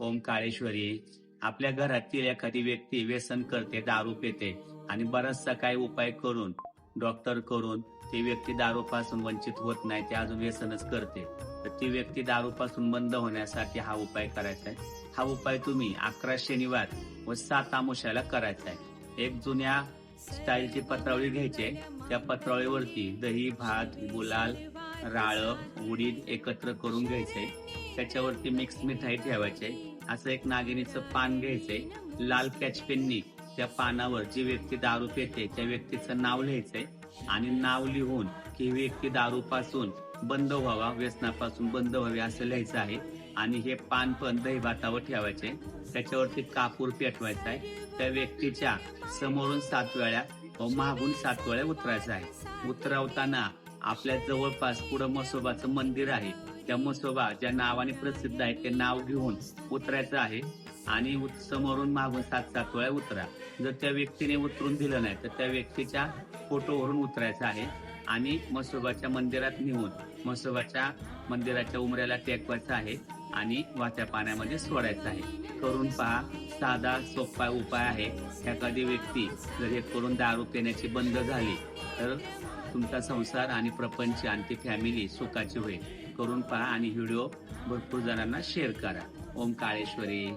ओम काळेश्वरी. आपल्या घरातील एखादी व्यक्ती व्यसन करते दारू पिते आणि बराचसा काही उपाय करून डॉक्टर करून ती व्यक्ती दारूपासून वंचित होत नाही ती अजून व्यसनच करते. तर ती व्यक्ती दारूपासून बंद होण्यासाठी हा उपाय करायचा आहे हा उपाय तुम्ही अकरा शनिवार व सात आमुष्याला करायचा आहे एक जुन्या स्टाईलची पत्रावळी घ्यायची त्या पत्रावळीवरती दही भात गुलाल राळ उडीद एकत्र करून घ्यायचे त्याच्यावरती मिक्स मिठाई ठेवायचे. असं एक नागिनीचं पान घ्यायचंय लाल कॅचपेननी त्या पानावर जी व्यक्ती दारू पिते त्या व्यक्तीचं नाव लिहायचंय. आणि नाव लिहून की व्यक्ती व्यक्ती दारूपासून बंद व्हावा व्यसनापासून बंद व्हावी असं लिहायचं आहे. आणि हे पान पण दही भातावर ठेवायचे. त्याच्यावरती कापूर पेटवायचा आहे. त्या व्यक्तीच्या समोरून सात वेळा व मागून सात वेळा उतरायचं आहे. उतरवताना आपल्या जवळपास पुढं मसोबाचं मंदिर आहे. त्या मसोबा ज्या नावाने प्रसिद्ध आहे ते नाव घेऊन उतरायचं आहे. आणि समोरून मागून सात सात वेळा उतरा. जर त्या व्यक्तीने उतरून दिलं नाही तर त्या व्यक्तीच्या फोटोवरून उतरायचं आहे. आणि मसोबाच्या मंदिरात नेऊन मसोबाच्या मंदिराच्या उमऱ्याला टेकवायचं आहे. आणि वाहत्या पाण्यामध्ये सोडायचं आहे. करून पहा साधा सोपा उपाय आहे. एखादी व्यक्ती जर हे करून दारू पिण्याची बंद झाली तर तुमचा संसार आणि प्रपंच आणि ती फॅमिली सुखाची होईल. करून पहा आणि व्हिडिओ भरपूर जणांना शेअर करा. ओम काळेश्वरी.